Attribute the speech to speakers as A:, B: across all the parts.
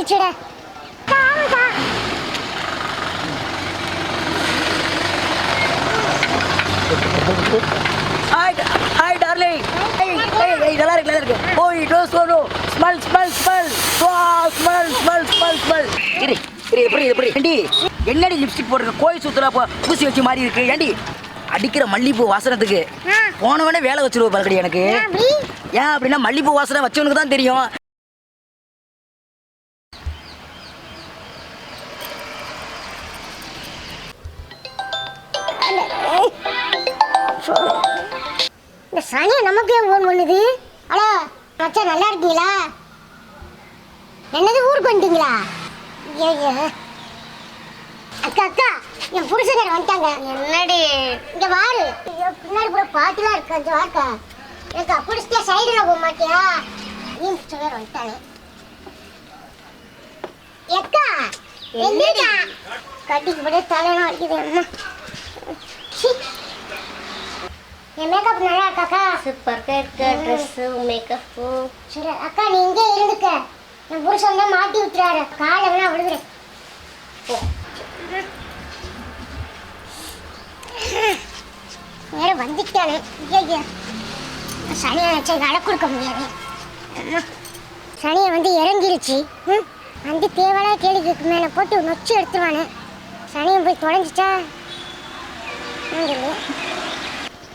A: வந்துருச்சுட
B: hi darling நல்லா இருக்கு எப்படி எப்படி ஏண்டி என்னடி லிப்ஸ்டிக் வச்சு இருக்கு ஏண்டி அடிக்கிற மல்லிகைப்பூ வாசனத்துக்கு போனவனே வேலை வச்சிருவோம் எனக்கு ஏன் அப்படின்னா மல்லிகைப்பூ வாசனை வச்சவனுக்கு தான் தெரியும்
A: இந்த சனி நமக்கு ஏன் ஃபோன் பண்ணுது அடா மச்சா நல்லா இருக்கீங்களா என்னது ஊருக்கு வந்துட்டீங்களா ஐயோ அக்கா அக்கா என் புருஷனர் வந்துட்டாங்க என்னடி இங்க வாரு பின்னாடி கூட பாட்டுலாம் இருக்கு கொஞ்சம் வாக்கா ஏக்கா புடிச்சிட்டே சைடுல போக மாட்டியா நீ புருஷனர் வந்துட்டாங்க எக்கா எங்கக்கா கட்டிக்கு போட்டு தலையெல்லாம் வலிக்குது அம்மா என் மேக்கப் நல்லா இருக்காக்கா
C: சூப்பர்க்கா இருக்க ட்ரெஸ்ஸு மேக்கப்பு
A: சரி அக்கா நீ இங்கே இருந்துக்க என் புருஷன் தான் மாட்டி விட்டுறாரு காலை வேணா விழுகிறேன் வேற வந்துட்டானே ஐயா சனியை நினச்சா எங்களை கொடுக்க முடியாது சனியை வந்து இறங்கிருச்சு ம் வந்து தேவையான கேளிக்கு மேலே போட்டு நொச்சு எடுத்துருவானே சனியை போய் தொலைஞ்சிச்சா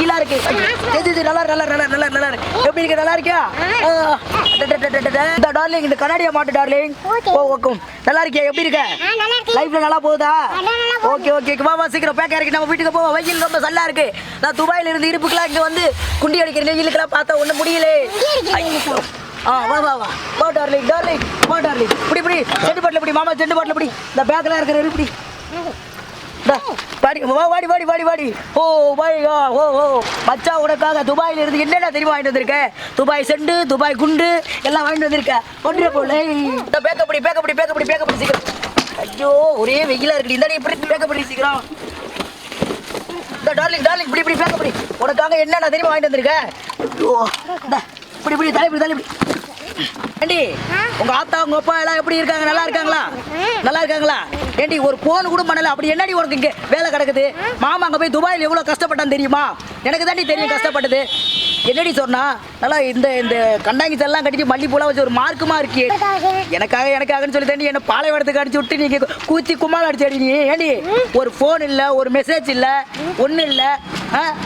B: நல்லா இருக்கு இது நல்லா நல்லா நல்லா நல்லா நல்லா இருக்கு எப்படி இருக்கு நல்லா இருக்கியா டார்லிங் இந்த கண்ணாடியை மாட்டு டார்லிங் ஓ ஓகே நல்லா இருக்கியா எப்படி
A: இருக்க
B: லைஃப்ல நல்லா போகுதா ஓகே ஓகே மாமா சீக்கிரம் பேக் இருக்கு நம்ம வீட்டுக்கு போவோம் வெயில் ரொம்ப சல்லா இருக்கு நான் துபாயில இருந்து இருப்புக்கெல்லாம் இங்க வந்து குண்டி அடிக்கிற வெயிலுக்கெல்லாம் பார்த்தா ஒன்றும் முடியல ஆ வா வா வா வா டார்லிங் டார்லிங் வா டார்லிங் இப்படி இப்படி செண்டு பாட்டில் இப்படி மாமா செண்டு பாட்டில் இப்படி இந்த பேக்கெல்லாம் இருக்கிற இப்படி பாடி பாடி பாடி பாடி பாடி ஓ பாய் ஓ ஓ மச்சா உனக்காக துபாயில் இருந்து என்னென்ன தெரியுமா வாங்கிட்டு வந்திருக்க துபாய் செண்டு துபாய் குண்டு எல்லாம் வாங்கிட்டு வந்திருக்க ஒன்றே போல இந்த பேக்கப்படி பேக்கப்படி பேக்கப்படி பேக்கப்படி சீக்கிரம் ஐயோ ஒரே வெயிலா இருக்கு இந்த இப்படி பேக்கப்படி சீக்கிரம் இந்த டார்லிங் டார்லிங் இப்படி இப்படி பேக்கப்படி உனக்காக என்னென்ன தெரியுமா வாங்கிட்டு வந்திருக்க ஐயோ இப்படி இப்படி தலை இப்படி தலை இப்படி ஏண்டி உங்க ஆத்தா உங்க அப்பா எல்லாம் எப்படி இருக்காங்க நல்லா இருக்காங்களா நல்லா இருக்காங்களா ஏண்டி ஒரு போன் கூட பண்ணல அப்படி என்னடி உனக்கு இங்க வேலை கிடக்குது மாமா அங்க போய் துபாயில் எவ்வளவு கஷ்டப்பட்டான்னு தெரியுமா எனக்கு தாண்டி தெரியும் கஷ்டப்பட்டது என்னடி சொன்னா நல்லா இந்த இந்த கண்டாங்கி செல்லாம் கட்டிட்டு மல்லிப்பூலாம் வச்சு ஒரு மார்க்குமா இருக்கே எனக்காக எனக்காகன்னு சொல்லி தாண்டி என்ன பாலைவனத்துக்கு அடிச்சு விட்டு நீங்க கூச்சி கும்மால் அடிச்சு அடி நீ ஏண்டி ஒரு ஃபோன் இல்லை ஒரு மெசேஜ் இல்லை ஒன்றும் இல்லை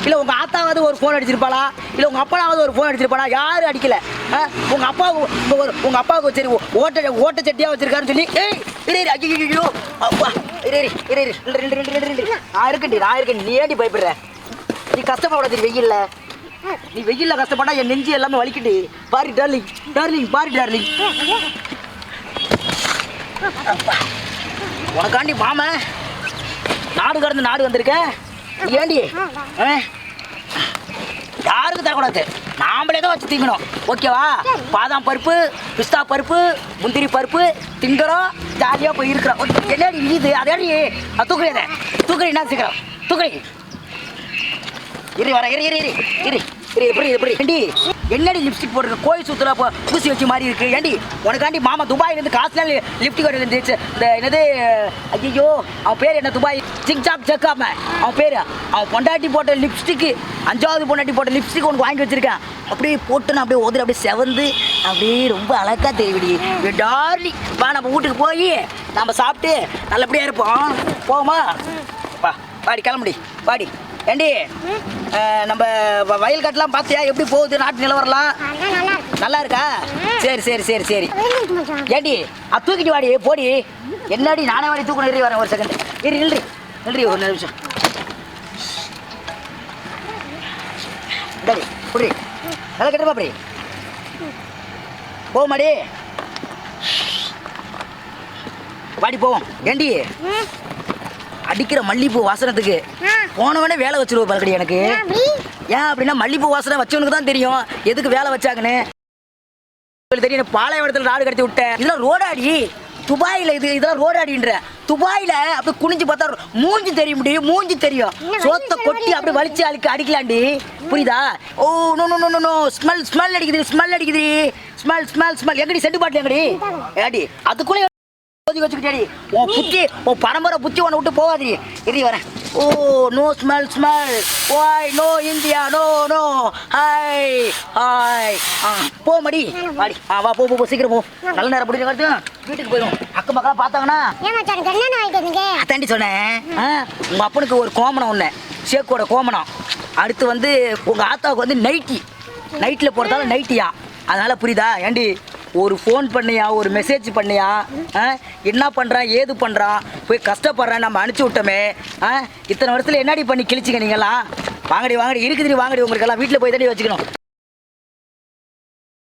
B: இல்லை உங்கள் ஆத்தாவது ஒரு ஃபோன் அடிச்சிருப்பாளா இல்லை உங்கள் அப்பாவது ஒரு ஃபோன் அடிச்சிருப்பாளா யாரும் அடிக்கல உங்கள் அப்பா ஒரு உங்கள் அப்பாவுக்கு சரி ஓட்ட ஓட்ட சட்டியாக வச்சிருக்காருன்னு சொல்லி ஏய் இரு இரு ஐயோ ஐயோ அப்பா இரு இரு இரு நான் இருக்கண்டி நான் இருக்கேன் நீ ஏண்டி பயப்படுற நீ கஷ்டப்பட வெயில்ல நீ வெயில்ல கஷ்டப்பட்டா என் நெஞ்சு எல்லாமே வலிக்கிட்டு பாரு டார்லிங் டார்லிங் பாரு டார்லிங் உனக்காண்டி மாமன் நாடு கடந்து நாடு வந்திருக்கேன் ஏண்டி யாருக்கு தரக்கூடாது நாமளே தான் வச்சு திங்கணும் ஓகேவா பாதாம் பருப்பு பிஸ்தா பருப்பு முந்திரி பருப்பு திங்குறோம் ஜாலியாக போய் இருக்கிறோம் ஓகே என்னடி இது அதாடி தூக்குறி அதை தூக்குறி என்ன சீக்கிரம் தூக்குறி இரு வர இரு இரு இரு இரு இரு எப்படி எப்படி ஏண்டி என்னடி லிப்ஸ்டிக் போட்டுருக்க கோயில் சுற்றுலா பூசி வச்சு மாதிரி இருக்கு ஏண்டி உனக்காண்டி மாமா துபாயிலேருந்து காசுலாம் லிப்ஸ்டிக் வருது இந்த என்னது ஐயோ அவன் பேர் என்ன துபாய் ஜிக்ஜாக் ஜக்காம அவன் பேர் அவன் பொண்டாட்டி போட்ட லிப்ஸ்டிக்கு அஞ்சாவது பொண்டாட்டி போட்ட லிப்ஸ்டிக் உனக்கு வாங்கி வச்சிருக்கேன் அப்படியே போட்டு நான் அப்படியே ஓதுற அப்படியே செவந்து அப்படியே ரொம்ப அழகாக தெரியுடி டார்லி வா நம்ம வீட்டுக்கு போய் நம்ம சாப்பிட்டு நல்லபடியாக இருப்போம் போமா வா பாடி கிளம்புடி பாடி ஏண்டி நம்ம வயல் கட்டலாம் பார்த்தியா எப்படி போகுது நாட்டு நிலவரலாம் நல்லா இருக்கா சரி சரி சரி சரி ஏண்டி அது தூக்கிட்டு வாடி போடி என்னடி நானே வாடி தூக்கணும் இறி வரேன் ஒரு செகண்ட் இரு நில்றி நில்றி ஒரு நிமிஷம் டடி புரி நல்லா கட்டுப்பா அப்படி போ மாடி வாடி போவோம் ஏண்டி அடிக்கிற மல்லிகைப்பூ வாசனத்துக்கு போனவனே வேலை வச்சிருவ பல்கடி எனக்கு ஏன் அப்படின்னா மல்லிப்பூ வாசனை வச்சவனுக்கு தான் தெரியும் எதுக்கு வேலை வச்சாங்கன்னு தெரியும் பாலைவனத்தில் நாடு கடத்தி விட்டேன் இதெல்லாம் ரோடாடி துபாயில் இது இதெல்லாம் ரோடாடின்ற துபாயில் அப்படி குனிஞ்சு பார்த்தா மூஞ்சி தெரிய முடியும் மூஞ்சி தெரியும் சோத்த கொட்டி அப்படி வலிச்சு அழுக்க அடிக்கலாண்டி புரியுதா oh no no no no smell smell அடிக்குது ஸ்மெல் அடிக்குது ஸ்மெல் ஸ்மெல் ஸ்மெல் எங்கடி செட்டு பாட்டு எங்கடி ஏடி அதுக்குள்ளே உன் புத்தி உன் பரம்பரை புத்தி உன்னை விட்டு போகாதீ இறி வரேன் Oh, no smell smell. Why no India? No no. Hi, hi. Ah, போ மடி வாடி ஆ வா போ போ சீக்கிரம் போ நல்ல நேரம் பிடிச்ச கருத்து வீட்டுக்கு போயிடும் அக்கம் பக்கம் பார்த்தாங்கன்னா அத்தாண்டி சொன்னேன் உங்க அப்பனுக்கு ஒரு கோமணம் ஒன்று ஷேக்கோட கோமணம் அடுத்து வந்து உங்க ஆத்தாவுக்கு வந்து நைட்டி நைட்டில் போகிறதால நைட்டியா அதனால புரியுதா ஏண்டி ஒரு ஃபோன் பண்ணியா ஒரு மெசேஜ் பண்ணியா என்ன பண்ணுறான் ஏது பண்ணுறான் போய் கஷ்டப்படுறேன் நம்ம அனுப்பிச்சி விட்டோமே இத்தனை வருஷத்தில் என்னடி பண்ணி கிழிச்சிங்க நீங்களாம் வாங்கடி வாங்கடி இருக்குதுடி வாங்கடி உங்களுக்கெல்லாம் வீட்டில் போய் தாண்டி வச்சுக்கணும்